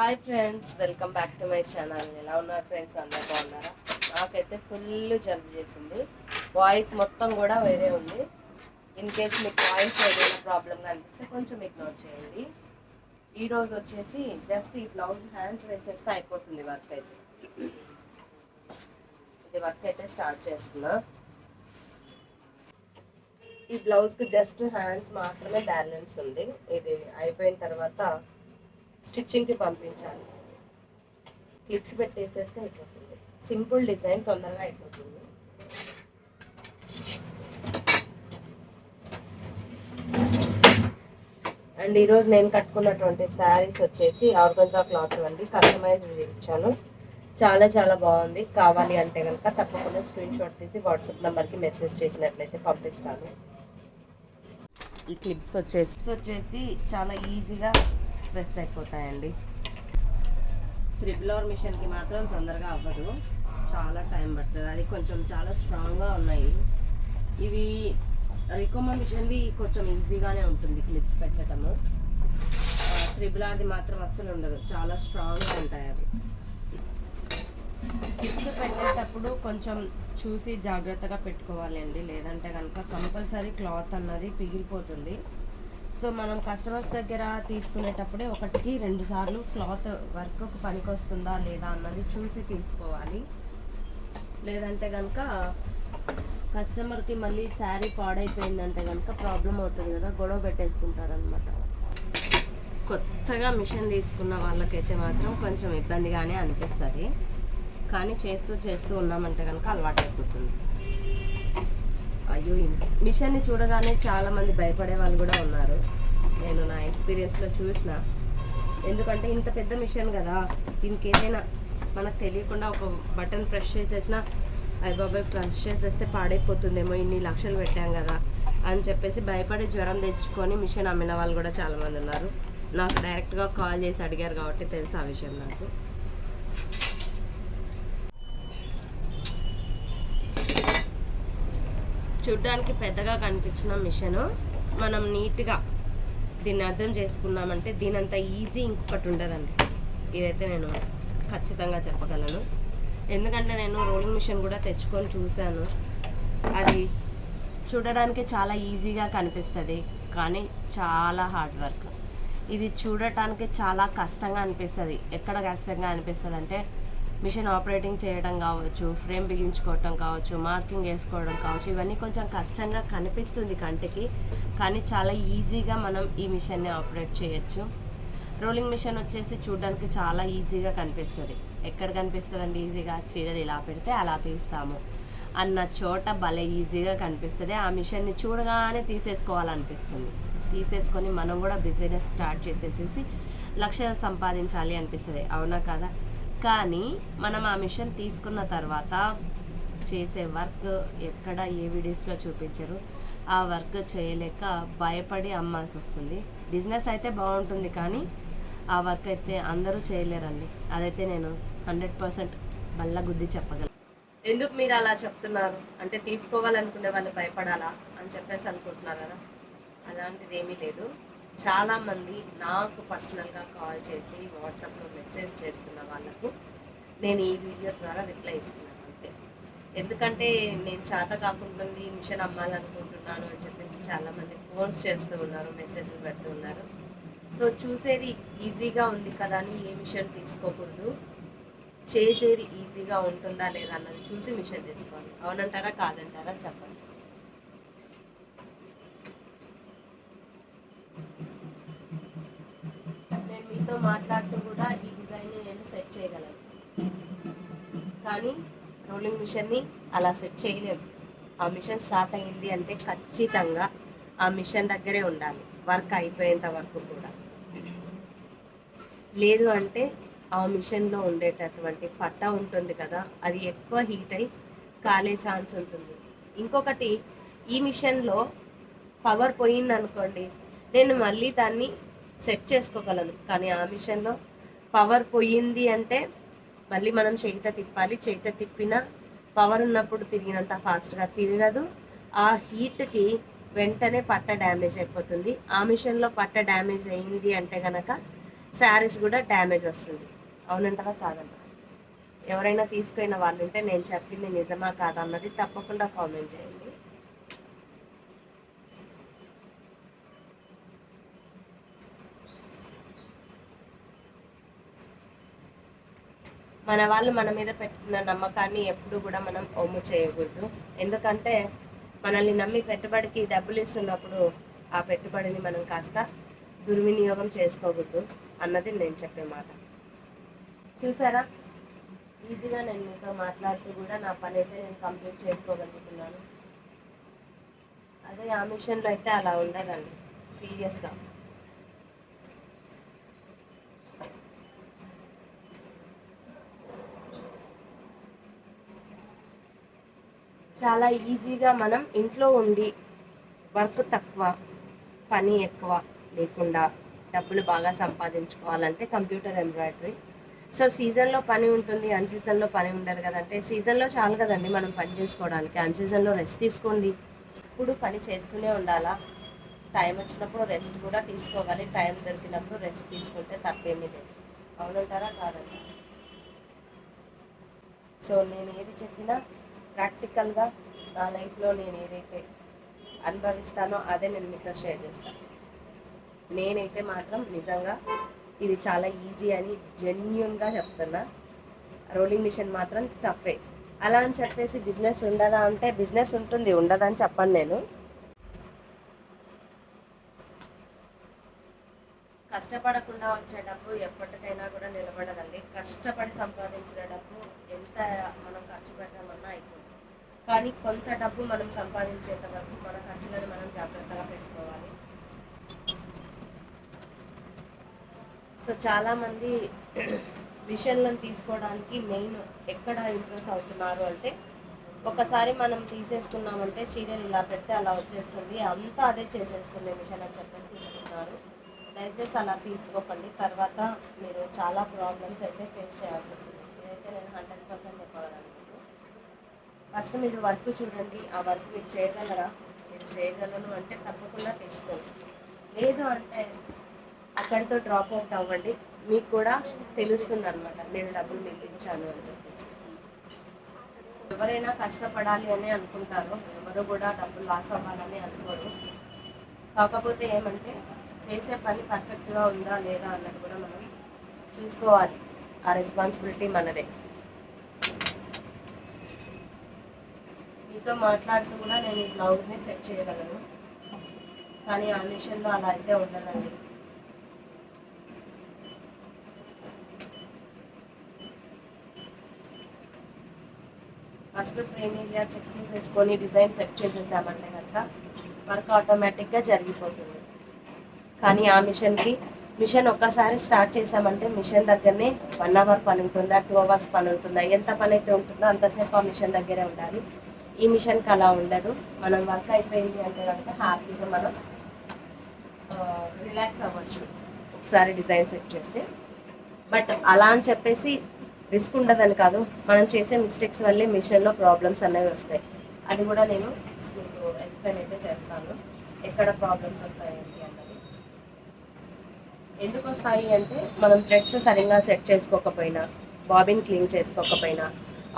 Hi friends welcome back to my channel ఎలా ఉన్నారు friends అందరు బాగున్నారా? నాకైతే ఫుల్ జలుబు చేసింది. వాయిస్ మొత్తం కూడా వేరే ఉంది. ఇన్ కేస్ మీకు వాయిస్ ఏదైనా ప్రాబ్లమ్గా అనిపిస్తే కొంచెం ఇగ్నోర్ చేయండి. ఈరోజు వచ్చేసి జస్ట్ ఈ బ్లౌజ్ హ్యాండ్స్ వేసేస్తే అయిపోతుంది వర్క్ అయితే. ఇది వర్క్ అయితే స్టార్ట్ చేస్తున్నా. ఈ బ్లౌజ్కి జస్ట్ హ్యాండ్స్ మాత్రమే బ్యాలెన్స్ ఉంది. ఇది అయిపోయిన తర్వాత స్టిచ్చింగ్కి పంపించాలి. క్లిప్స్ పెట్టేసేస్తే అయిపోతుంది. సింపుల్ డిజైన్ తొందరగా అయిపోతుంది. అండ్ ఈరోజు నేను కట్టుకున్నటువంటి శారీస్ వచ్చేసి ఆర్గన్జా క్లాత్ అండి. కస్టమైజ్ ఇచ్చాను చాలా చాలా బాగుంది. కావాలి అంటే కనుక తప్పకుండా స్క్రీన్ షాట్ తీసి వాట్సాప్ నెంబర్కి మెసేజ్ చేసినట్లయితే పంపిస్తాను. ఈ క్లిప్స్ వచ్చేసి వచ్చేసి చాలా ఈజీగా ప్రెస్ అయిపోతాయండి. త్రిబులర్ మిషన్కి మాత్రం తొందరగా అవ్వదు. చాలా టైం పడుతుంది. అది కొంచెం చాలా స్ట్రాంగ్గా ఉన్నాయి. ఇవి రికోమా మిషన్ది కొంచెం ఈజీగానే ఉంటుంది క్లిప్స్ పెట్టడము త్రిబులార్ది మాత్రం అస్సలు ఉండదు. చాలా స్ట్రాంగ్గా ఉంటాయి అవి. క్లిప్స్ పెట్టేటప్పుడు కొంచెం చూసి జాగ్రత్తగా పెట్టుకోవాలండి. లేదంటే కనుక కంపల్సరీ క్లాత్ అన్నది పిగిలిపోతుంది సో మనం కస్టమర్స్ దగ్గర తీసుకునేటప్పుడే ఒకటికి రెండు సార్లు క్లాత్ వర్క్ పనికి వస్తుందా లేదా అన్నది చూసి తీసుకోవాలి. లేదంటే కనుక కస్టమర్కి మళ్ళీ శారీ పాడైపోయిందంటే కనుక ప్రాబ్లం అవుతుంది కదా గొడవ పెట్టేసుకుంటారనమాట కొత్తగా మిషన్ తీసుకున్న వాళ్ళకైతే మాత్రం కొంచెం ఇబ్బందిగానే అనిపిస్తుంది. కానీ చేస్తూ చేస్తూ ఉన్నామంటే కనుక అలవాటు అయిపోతుంది అయ్యో మిషన్ని చూడగానే చాలామంది భయపడే వాళ్ళు కూడా ఉన్నారు. నేను నా ఎక్స్పీరియన్స్లో చూసిన. ఎందుకంటే ఇంత పెద్ద మిషన్ కదా. దీనికి ఏదైనా మనకు తెలియకుండా ఒక బటన్ ప్రెస్ చేసేసినా అయ్యి బాబాయ్ ప్రెస్ చేసేస్తే పాడైపోతుందేమో ఇన్ని లక్షలు పెట్టాం కదా అని చెప్పేసి భయపడి జ్వరం తెచ్చుకొని మిషన్ అమ్మిన వాళ్ళు కూడా చాలామంది ఉన్నారు. నాకు డైరెక్ట్గా కాల్ చేసి అడిగారు కాబట్టి తెలుసు ఆ విషయం నాకు. చూడ్డానికి పెద్దగా కనిపించిన మిషన్ మనం నీట్గా దీన్ని అర్థం చేసుకున్నామంటే దీనంత ఈజీ ఇంకొకటి ఉండదండి. ఇదైతే నేను ఖచ్చితంగా చెప్పగలను. ఎందుకంటే నేను రోలింగ్ మిషన్ కూడా తెచ్చుకొని చూశాను. అది చూడడానికి చాలా ఈజీగా కనిపిస్తుంది కానీ చాలా హార్డ్ వర్క్. ఇది చూడటానికి చాలా కష్టంగా అనిపిస్తుంది. ఎక్కడ కష్టంగా అనిపిస్తుంది అంటే మిషన్ ఆపరేటింగ్ చేయడం కావచ్చు ఫ్రేమ్ బిగించుకోవటం కావచ్చు మార్కింగ్ వేసుకోవడం కావచ్చు ఇవన్నీ కొంచెం కష్టంగా కనిపిస్తుంది కంటికి కానీ చాలా ఈజీగా మనం ఈ మిషన్ని ఆపరేట్ చేయొచ్చు. రోలింగ్ మిషన్ వచ్చేసి చూడడానికి చాలా ఈజీగా కనిపిస్తుంది. ఎక్కడ కనిపిస్తుంది అండి ఈజీగా? చీరలు ఇలా పెడితే అలా తీస్తాము. అన్న చోట భలే ఈజీగా కనిపిస్తుంది. ఆ మిషన్ని చూడగానే తీసేసుకోవాలనిపిస్తుంది. తీసేసుకొని మనం కూడా బిజినెస్ స్టార్ట్ చేసేసేసి లక్షలు సంపాదించాలి అనిపిస్తుంది. అవునా కదా? కానీ మనం ఆ మిషన్ తీసుకున్న తర్వాత చేసే వర్క్ ఎక్కడ ఏ వీడియోస్లో చూపించరు. ఆ వర్క్ చేయలేక భయపడి అమ్మాల్సి వస్తుంది. బిజినెస్ అయితే బాగుంటుంది కానీ ఆ వర్క్ అయితే అందరూ చేయలేరండి. అదైతే నేను హండ్రెడ్ పర్సెంట్ బల్ల గుద్ది చెప్పగలను. ఎందుకు మీరు అలా చెప్తున్నారు? అంటే తీసుకోవాలనుకునే వాళ్ళు భయపడాలా అని చెప్పేసి అనుకుంటున్నారు కదా. అలాంటిది ఏమీ లేదు. చాలామంది నాకు పర్సనల్గా కాల్ చేసి వాట్సాప్లో మెసేజ్ చేస్తున్న వాళ్ళకు నేను ఈ వీడియో ద్వారా రిప్లై ఇస్తున్నాను అంతే. ఎందుకంటే నేను చేత కాకుండా మిషన్ అమ్మాలనుకుంటున్నాను అని చెప్పేసి చాలామంది ఫోన్స్ చేస్తూ ఉన్నారు మెసేజ్లు పెడుతూ ఉన్నారు. సో చూసేది ఈజీగా ఉంది కదా అని ఏ మిషన్ తీసుకోకూడదు. చేసేది ఈజీగా ఉంటుందా లేదా అన్నది చూసి మిషన్ తీసుకోవాలి. అవునంటారా కాదంటారా చెప్పండి. మాట్లాడుతూ కూడా ఈ డిజైన్ నేను సెట్ చేయగలను. కానీ రోలింగ్ మిషన్ని అలా సెట్ చేయలేము. ఆ మిషన్ స్టార్ట్ అయ్యింది అంటే ఖచ్చితంగా ఆ మిషన్ దగ్గరే ఉండాలి. వర్క్ అయిపోయేంత వరకు కూడా. లేదు అంటే ఆ మిషన్లో ఉండేటటువంటి పట్ట ఉంటుంది కదా అది ఎక్కువ హీట్ అయి కాలే ఛాన్స్ ఉంటుంది. ఇంకొకటి ఈ మిషన్లో పవర్ పోయిందనుకోండి నేను మళ్ళీ దాన్ని సెట్ చేసుకోగలను. కానీ ఆ మిషన్లో పవర్ పోయింది అంటే మళ్ళీ మనం చేయిత తిప్పాలి. చేయిత తిప్పిన పవర్ ఉన్నప్పుడు తిరిగినంత ఫాస్ట్గా తిరగదు. ఆ హీట్కి వెంటనే పట్ట డ్యామేజ్ అయిపోతుంది. ఆ మిషన్లో పట్ట డ్యామేజ్ అయింది అంటే కనుక శారీస్ కూడా డ్యామేజ్ వస్తుంది. అవునంటారా కాదంట ఎవరైనా తీసుకున్న వాళ్ళు ఉంటే నేను చెప్పింది నిజమా కాదన్నది తప్పకుండా కామెంట్ చేయండి. మన వాళ్ళు మన మీద పెట్టుకున్న నమ్మకాన్ని ఎప్పుడు కూడా మనం ఒమ్ము చేయకూడదు. ఎందుకంటే మనల్ని నమ్మి పెట్టుబడికి డబ్బులు ఇస్తున్నప్పుడు ఆ పెట్టుబడిని మనం కాస్త దుర్వినియోగం చేసుకోకూడదు అన్నది నేను చెప్పే మాట. చూసారా? ఈజీగా నేను మీతో మాట్లాడుతూ కూడా నా పని అయితే నేను కంప్లీట్ చేసుకోగలుగుతున్నాను. అదే ఆ మిషన్లో అయితే అలా ఉండదండి సీరియస్గా. చాలా ఈజీగా మనం ఇంట్లో ఉండి వర్క్ తక్కువ పని ఎక్కువ లేకుండా డబ్బులు బాగా సంపాదించుకోవాలంటే కంప్యూటర్ ఎంబ్రాయిడరీ సో సీజన్లో పని ఉంటుంది అన్ సీజన్లో పని ఉండదు కదంటే సీజన్లో చాలు కదండి మనం పని చేసుకోవడానికి. అన్ సీజన్లో రెస్ట్ తీసుకోండి. ఇప్పుడు పని చేస్తూనే ఉండాలా? టైం వచ్చినప్పుడు రెస్ట్ కూడా తీసుకోవాలి. టైం దొరికినప్పుడు రెస్ట్ తీసుకుంటే తప్పేమీ లేదు. అవునంటారా? కాదండి సో నేను ఏది చెప్పినా ప్రాక్టికల్గా నా లైఫ్లో నేను ఏదైతే అనుభవిస్తానో అదే నేను మీతో షేర్ చేస్తాను నేనైతే మాత్రం నిజంగా ఇది చాలా ఈజీ అని జెన్యున్గా చెప్తున్నా. రోలింగ్ మిషన్ మాత్రం టఫే. అలా అని చెప్పేసి బిజినెస్ ఉండదా అంటే బిజినెస్ ఉంటుంది ఉండదని చెప్పను నేను. కష్టపడకుండా వచ్చే డబ్బు ఎప్పటికైనా కూడా నిలబడదండి. కష్టపడి సంపాదించిన డబ్బు ఎంత మనం ఖర్చు పెట్టామన్నా అయిపోతుంది కానీ కొంత డబ్బు మనం సంపాదించేంత వరకు మన ఖర్చులను మనం జాగ్రత్తగా పెట్టుకోవాలి. సో చాలామంది విషయాలను తీసుకోవడానికి మెయిన్ ఎక్కడ ఇంప్రెస్ అవుతున్నారు అంటే ఒకసారి మనం తీసేసుకున్నామంటే చీరలు ఇలా పెడితే అలా వచ్చేస్తుంది అంతా అదే చేసేసుకునే మిషన్ అని చెప్పేసి తీసుకున్నారు దయచేసి అలా తీసుకోకండి. తర్వాత మీరు చాలా ప్రాబ్లమ్స్ అయితే ఫేస్ చేయాల్సి వస్తుంది. ఇదైతే నేను హండ్రెడ్ పర్సెంట్ చెప్పగలను. ఫస్ట్ మీరు వర్క్ చూడండి. ఆ వర్క్ మీరు చేయగలరా? మీరు చేయగలను అంటే తప్పకుండా తీసుకోండి. లేదు అంటే అక్కడితో డ్రాప్ అవుట్ అవ్వండి. మీకు కూడా తెలుస్తుంది అనమాట నేను డబ్బులు మిగిలించాను అని చెప్పేసి. ఎవరైనా కష్టపడాలి అని అనుకుంటారు ఎవరు కూడా డబ్బులు లాస్ అవ్వాలని అనుకోరు. కాకపోతే ఏమంటే చేసే పని పర్ఫెక్ట్గా ఉందా లేదా అన్నది కూడా మనం చూసుకోవాలి. ఆ రెస్పాన్సిబిలిటీ మనదే. మీతో మాట్లాడుతూ కూడా నేను ఈ బ్లౌజ్ని సెట్ చేయగలను. కానీ ఆ మిషన్లో అలా అయితే ఉండదండి. ఫస్ట్ ఫ్రేమ్ చెక్ చేసేసుకొని డిజైన్ సెట్ చేసేసామంటే కనుక వర్క్ ఆటోమేటిక్గా జరిగిపోతుంది. కానీ ఆ మిషన్కి మిషన్ ఒక్కసారి స్టార్ట్ చేసామంటే మిషన్ దగ్గరనే వన్ అవర్ పని ఉంటుందా టూ అవర్స్ పని ఉంటుందా ఎంత పని అయితే ఉంటుందో అంతసేపు ఆ మిషన్ దగ్గరే ఉండాలి. ఈ మిషన్కి అలా ఉండదు. మనం వర్క్ అయిపోయింది అంటే కనుక హ్యాపీగా మనం రిలాక్స్ అవ్వచ్చు. ఒకసారి డిజైన్ సెట్ చేస్తే. బట్ అలా అని చెప్పేసి రిస్క్ ఉండదని కాదు. మనం చేసే మిస్టేక్స్ వల్లే మిషన్లో ప్రాబ్లమ్స్ అనేవి వస్తాయి. అది కూడా నేను మీకు ఎక్స్ప్లెయిన్ అయితే చేస్తాను. ఎక్కడ ప్రాబ్లమ్స్ వస్తాయి ఎందుకు వస్తాయి అంటే మనం థ్రెడ్స్ సరిగ్గా సెట్ చేసుకోకపోయినా బాబిన్ క్లీన్ చేసుకోకపోయినా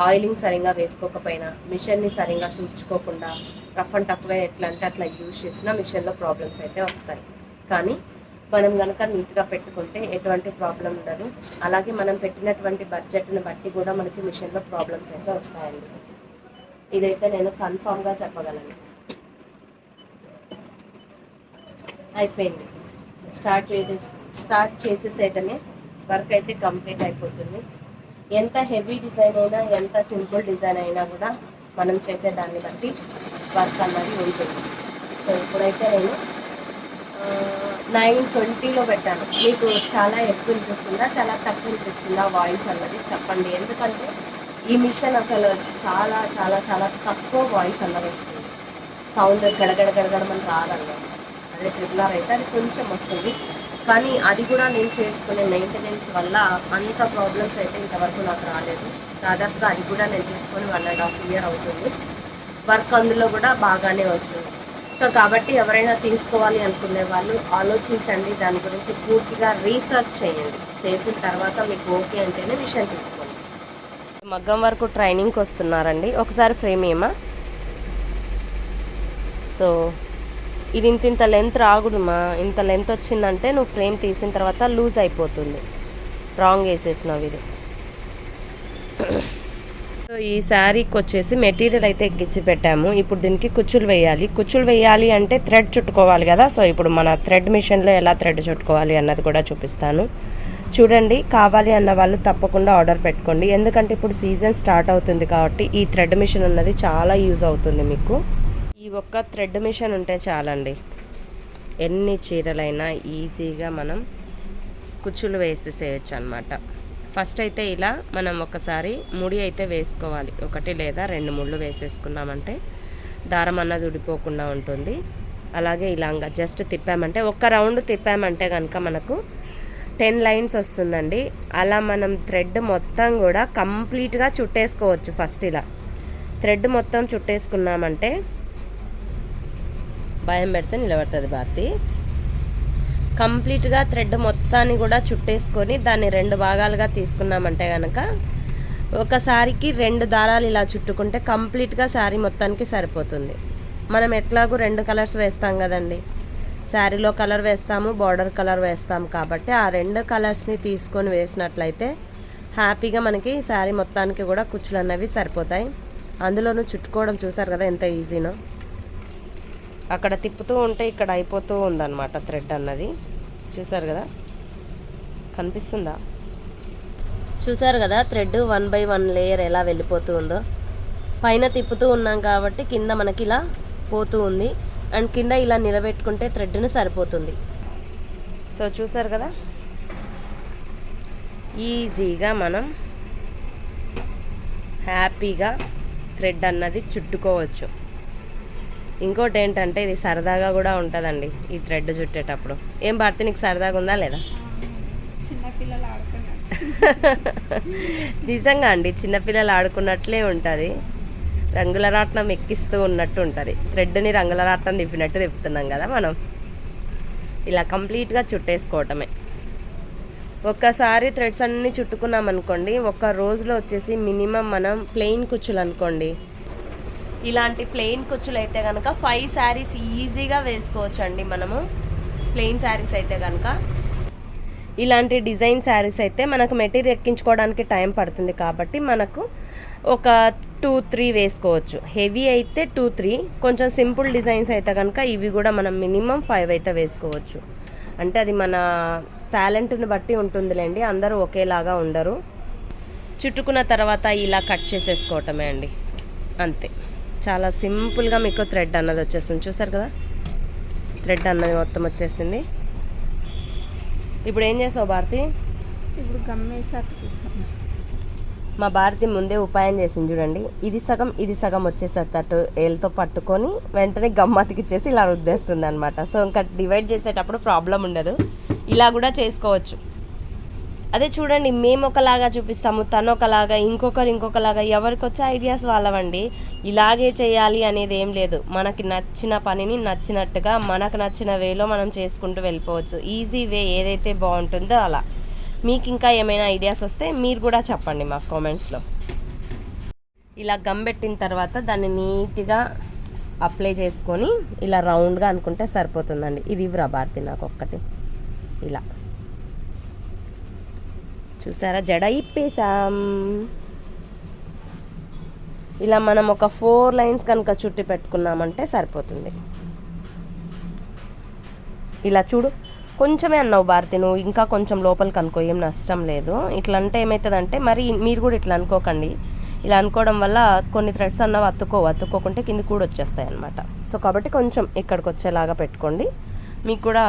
ఆయిలింగ్ సరిగ్గా వేసుకోకపోయినా మిషన్ని సరిగ్గా తుడుచుకోకుండా రఫ్ అండ్ టఫ్గా ఎట్లా అంటే అట్లా యూజ్ చేసినా మిషన్లో ప్రాబ్లమ్స్ అయితే వస్తాయి. కానీ మనం కనుక నీట్గా పెట్టుకుంటే ఎటువంటి ప్రాబ్లం ఉండదు. అలాగే మనం పెట్టినటువంటి బడ్జెట్ని బట్టి కూడా మనకి మిషన్లో ప్రాబ్లమ్స్ అయితే వస్తాయండి. ఇదైతే నేను కన్ఫామ్గా చెప్పగలను. అయిపోయింది. స్టార్ట్ చేసేసి స్టార్ట్ చేసేసేటనే వర్క్ అయితే కంప్లీట్ అయిపోతుంది. ఎంత హెవీ డిజైన్ అయినా ఎంత సింపుల్ డిజైన్ అయినా కూడా మనం చేసే దాన్ని బట్టి వర్క్ అన్నది ఉంటుంది. సో ఇప్పుడైతే నేను నైన్ ట్వంటీలో పెట్టాను. మీకు చాలా ఎక్కువ అనిపిస్తుందా చాలా తక్కువ అనిపిస్తుందా వాయిస్ అన్నది చెప్పండి. ఎందుకంటే ఈ మిషన్ అసలు చాలా చాలా చాలా తక్కువ వాయిస్ అన్నది వస్తుంది. సౌండ్ గడగడ గడగడమని రాదన్నమాట అదే ట్రిపులర్ అయితే అది కొంచెం వస్తుంది. కానీ అది కూడా నేను చేసుకునే మెయింటెనెన్స్ వల్ల అంత ప్రాబ్లమ్స్ అయితే ఇంతవరకు నాకు రాలేదు. దాదాపుగా అది కూడా నేను చేసుకొని వన్ అండ్ హాఫ్ ఇయర్ అవుతుంది. వర్క్ అందులో కూడా బాగానే వస్తుంది సో కాబట్టి ఎవరైనా తీసుకోవాలి అనుకునే వాళ్ళు ఆలోచించండి. దాని గురించి పూర్తిగా రీసెర్చ్ చేయండి. చేసిన తర్వాత మీకు ఓకే అంటేనే విషయం తీసుకోండి. మగ్గం వరకు ట్రైనింగ్కి వస్తున్నారండి ఒకసారి ఫ్రేమ్ ఏమా సో ఇది ఇంత ఇంత లెంత్ రాగుడుమా? ఇంత లెంత్ వచ్చిందంటే నువ్వు ఫ్రేమ్ తీసిన తర్వాత లూజ్ అయిపోతుంది. రాంగ్ వేసేసినావు ఇది. సో ఈ శారీకి వచ్చేసి మెటీరియల్ అయితే ఎక్కించి పెట్టాము. ఇప్పుడు దీనికి కుచ్చులు వేయాలి. కుచ్చులు వేయాలి అంటే థ్రెడ్ చుట్టుకోవాలి కదా? సో ఇప్పుడు మన థ్రెడ్ మిషన్లో ఎలా థ్రెడ్ చుట్టుకోవాలి అన్నది కూడా చూపిస్తాను. చూడండి కావాలి అన్న వాళ్ళు తప్పకుండా ఆర్డర్ పెట్టుకోండి. ఎందుకంటే ఇప్పుడు సీజన్ స్టార్ట్ అవుతుంది కాబట్టి ఈ థ్రెడ్ మిషన్ అన్నది చాలా యూజ్ అవుతుంది మీకు. ఒక్క థ్రెడ్ మిషన్ ఉంటే చాలండి. ఎన్ని చీరలైనా ఈజీగా మనం కుచ్చులు వేసేసేయచ్చు అనమాట ఫస్ట్ అయితే ఇలా మనం ఒకసారి ముడి అయితే వేసుకోవాలి. ఒకటి లేదా రెండు ముళ్ళు వేసేసుకున్నామంటే దారం అన్నది ఉడిపోకుండా ఉంటుంది. అలాగే ఇలాగా జస్ట్ తిప్పామంటే ఒక్క రౌండ్ తిప్పామంటే కనుక మనకు టెన్ లైన్స్ వస్తుందండి. అలా మనం థ్రెడ్ మొత్తం కూడా కంప్లీట్గా చుట్టేసుకోవచ్చు ఫస్ట్ ఇలా. థ్రెడ్ మొత్తం చుట్టేసుకున్నామంటే భయం పెడితే నిలబడుతుంది భారతి. కంప్లీట్గా థ్రెడ్ మొత్తాన్ని కూడా చుట్టేసుకొని దాన్ని రెండు భాగాలుగా తీసుకున్నామంటే కనుక ఒకసారికి రెండు దారాలు ఇలా చుట్టుకుంటే కంప్లీట్గా శారీ మొత్తానికి సరిపోతుంది. మనం ఎట్లాగూ రెండు కలర్స్ వేస్తాం కదండి. శారీలో కలర్ వేస్తాము బార్డర్ కలర్ వేస్తాము కాబట్టి ఆ రెండు కలర్స్ని తీసుకొని వేసినట్లయితే హ్యాపీగా మనకి శారీ మొత్తానికి కూడా కుచ్చులు అనేవి సరిపోతాయి. అందులోనూ చుట్టుకోవడం చూసారు కదా ఎంత ఈజీనో. అక్కడ తిప్పుతూ ఉంటే ఇక్కడ అయిపోతూ ఉందన్నమాట థ్రెడ్ అన్నది. చూసారు కదా? కనిపిస్తుందా? చూసారు కదా? Thread one by one layer ఎలా వెళ్ళిపోతూ ఉందో. పైన తిప్పుతూ ఉన్నాం కాబట్టి కింద మనకి ఇలా పోతూ ఉంది. అండ్ కింద ఇలా నిలబెట్టుకుంటే థ్రెడ్ని సరిపోతుంది. సో చూసారు కదా? ఈజీగా మనం హ్యాపీగా థ్రెడ్ అన్నది చుట్టుకోవచ్చు. ఇంకోటి ఏంటంటే ఇది సరదాగా కూడా ఉంటుందండి ఈ థ్రెడ్ చుట్టేటప్పుడు. ఏం భారతి నీకు సరదాగా ఉందా లేదా? నిజంగా అండి చిన్నపిల్లలు ఆడుకున్నట్లే ఉంటుంది. రంగుల రాట్నం ఎక్కిస్తూ ఉన్నట్టు ఉంటుంది. థ్రెడ్ని రంగుల రాట్నం తిప్పినట్టు తిప్పుతున్నాం కదా మనం. ఇలా కంప్లీట్గా చుట్టేసుకోవటమే. ఒక్కసారి థ్రెడ్స్ అన్నీ చుట్టుకున్నాం అనుకోండి ఒక్క రోజులో వచ్చేసి మినిమం మనం ప్లెయిన్ కుచ్చులు అనుకోండి ఇలాంటి ప్లెయిన్ కుచ్చులు అయితే కనుక ఫైవ్ శారీస్ ఈజీగా వేసుకోవచ్చు అండి మనము. ప్లెయిన్ శారీస్ అయితే కనుక ఇలాంటి డిజైన్ శారీస్ అయితే మనకు మెటీరియల్ ఎక్కించుకోవడానికి టైం పడుతుంది కాబట్టి మనకు ఒక టూ త్రీ వేసుకోవచ్చు. హెవీ అయితే టూ త్రీ. కొంచెం సింపుల్ డిజైన్స్ అయితే కనుక ఇవి కూడా మనం మినిమం ఫైవ్ అయితే వేసుకోవచ్చు. అంటే అది మన టాలెంట్ని బట్టి ఉంటుందిలేండి. అందరూ ఒకేలాగా ఉండరు. చుట్టుకున్న తర్వాత ఇలా కట్ చేసేసుకోవటమే అండి. అంతే. చాలా సింపుల్గా మీకు థ్రెడ్ అన్నది వచ్చేస్తుంది. చూసారు కదా? థ్రెడ్ అన్నది మొత్తం వచ్చేసింది. ఇప్పుడు ఏం చేసావు భారతి? ఇప్పుడు గమ్మేసి మా భారతి ముందే ఉపాయం చేసింది చూడండి. ఇది సగం ఇది సగం వచ్చేసేటట్టు ఏళ్ళతో పట్టుకొని వెంటనే గమ్మతికిచ్చేసి ఇలా రుద్దేస్తుంది అనమాట సో ఇంకా డివైడ్ చేసేటప్పుడు ప్రాబ్లం ఉండదు. ఇలా కూడా చేసుకోవచ్చు. అదే చూడండి మేము ఒకలాగా చూపిస్తాము తను ఒకలాగా ఇంకొకరు ఇంకొకలాగా ఎవరికి వచ్చే ఐడియాస్ వాళ్ళవండి. ఇలాగే చేయాలి అనేది ఏం లేదు. మనకి నచ్చిన పనిని నచ్చినట్టుగా మనకు నచ్చిన వేలో మనం చేసుకుంటూ వెళ్ళిపోవచ్చు. ఈజీ వే ఏదైతే బాగుంటుందో అలా. మీకు ఇంకా ఏమైనా ఐడియాస్ వస్తే మీరు కూడా చెప్పండి మాకు కామెంట్స్లో ఇలా గమ్ పెట్టిన తర్వాత దాన్ని నీట్గా అప్లై చేసుకొని ఇలా రౌండ్గా అనుకుంటే సరిపోతుందండి. ఇది ఇవ్వరా భారతి నాకు ఒక్కటి ఇలా. చూసారా? జడ ఇప్పేసాం ఇలా మనం ఒక ఫోర్ లైన్స్ కనుక చుట్టి పెట్టుకున్నామంటే సరిపోతుంది. ఇలా చూడు కొంచెమే అన్నావు భారతి నువ్వు ఇంకా కొంచెం లోపలికి అనుకో ఏం నష్టం లేదు. ఇట్లా అంటే ఏమవుతుందంటే మరి మీరు కూడా ఇట్లా అనుకోకండి. ఇలా అనుకోవడం వల్ల కొన్ని థ్రెడ్స్ అన్నవి అత్తుకో అత్తుకోకుంటే కింది కూడా వచ్చేస్తాయి అనమాట సో కాబట్టి కొంచెం ఇక్కడికి వచ్చేలాగా పెట్టుకోండి. మీకు కూడా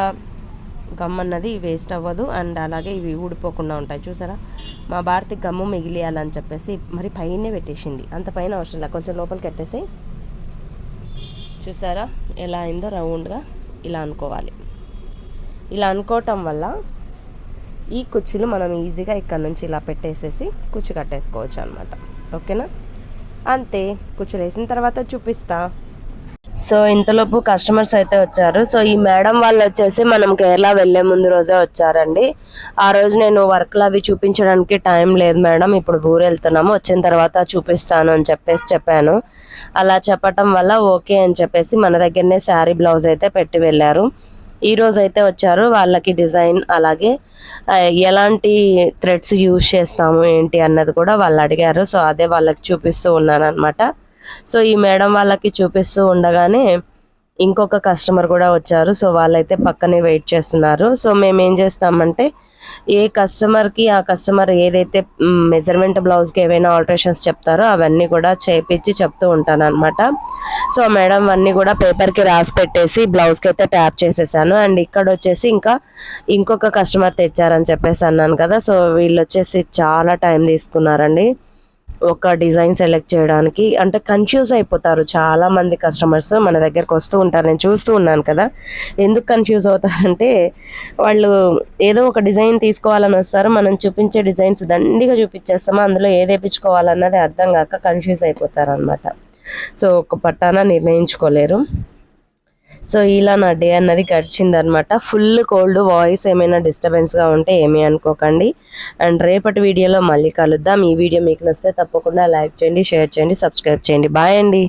గమ్ అన్నది వేస్ట్ అవ్వదు అండ్ అలాగే ఇవి ఊడిపోకుండా ఉంటాయి. చూసారా? మా భారతి గమ్ము మిగిలియాలని చెప్పేసి మరి పైనే పెట్టేసింది. అంత పైన అవసరం లేదు. కొంచెం లోపలికి పెట్టేసి చూసారా? ఎలా అయిందో రౌండ్గా ఇలా అనుకోవాలి. ఇలా అనుకోవటం వల్ల ఈ కుచ్చులు మనం ఈజీగా ఇక్కడ నుంచి ఇలా పెట్టేసేసి కుచ్చు కట్టేసుకోవచ్చు అనమాట ఓకేనా? అంతే. కుచ్చులు వేసిన తర్వాత చూపిస్తా. సో ఇంతలోపు కస్టమర్స్ అయితే వచ్చారు. సో ఈ మేడం వాళ్ళు వచ్చేసి మనం కేరళ వెళ్ళే ముందు రోజే వచ్చారండి. ఆ రోజు నేను వర్క్లు అవి చూపించడానికి టైం లేదు మేడం. ఇప్పుడు ఊరు వెళ్తున్నాము. వచ్చిన తర్వాత చూపిస్తాను అని చెప్పేసి చెప్పాను. అలా చెప్పటం వల్ల ఓకే అని చెప్పేసి మన దగ్గరనే శారీ బ్లౌజ్ అయితే పెట్టి వెళ్ళారు. ఈ రోజు అయితే వచ్చారు. వాళ్ళకి డిజైన్ అలాగే ఎలాంటి థ్రెడ్స్ యూజ్ చేస్తాము ఏంటి అన్నది కూడా వాళ్ళు అడిగారు. సో అదే వాళ్ళకి చూపిస్తూ ఉన్నాను అనమాట సో ఈ మేడం వాళ్ళకి చూపిస్తూ ఉండగానే ఇంకొక కస్టమర్ కూడా వచ్చారు. సో వాళ్ళైతే పక్కనే వెయిట్ చేస్తున్నారు. సో మేము ఏం చేస్తామంటే ఏ కస్టమర్కి ఆ కస్టమర్ ఏదైతే మెజర్మెంట్ బ్లౌజ్కి ఏవైనా ఆల్టరేషన్స్ చెప్తారో అవన్నీ కూడా చేపించి చెప్తూ ఉంటాను అనమాట సో మేడం అన్నీ కూడా పేపర్కి రాసి పెట్టేసి బ్లౌజ్కి అయితే ట్యాప్ చేసేసాను. అండ్ ఇక్కడ వచ్చేసి ఇంకా ఇంకొక కస్టమర్ తెచ్చారని చెప్పేసి అన్నాను కదా. సో వీళ్ళు వచ్చేసి చాలా టైం తీసుకున్నారండి. ఒక డిజైన్ సెలెక్ట్ చేయడానికి అంటే కన్ఫ్యూజ్ అయిపోతారు చాలా మంది కస్టమర్స్ మన దగ్గరకు వస్తూ ఉంటారు. నేను చూస్తూ ఉన్నాను కదా. ఎందుకు కన్ఫ్యూజ్ అవుతారంటే వాళ్ళు ఏదో ఒక డిజైన్ తీసుకోవాలని వస్తారు. మనం చూపించే డిజైన్స్ దండిగా చూపించేస్తామో? అందులో ఏది వేయించుకోవాలన్నది అర్థం కాక కన్ఫ్యూజ్ అయిపోతారు అనమాట సో ఒక పట్టాన నిర్ణయించుకోలేరు. సో ఇలా నా డే అన్నది గడిచిందనమాట ఫుల్ కోల్డ్ వాయిస్ ఏమైనా డిస్టర్బెన్స్గా ఉంటే ఏమీ అనుకోకండి. అండ్ రేపటి వీడియోలో మళ్ళీ కలుద్దాం. ఈ వీడియో మీకు నచ్చితే తప్పకుండా లైక్ చేయండి షేర్ చేయండి సబ్స్క్రైబ్ చేయండి. బాయ్ అండి.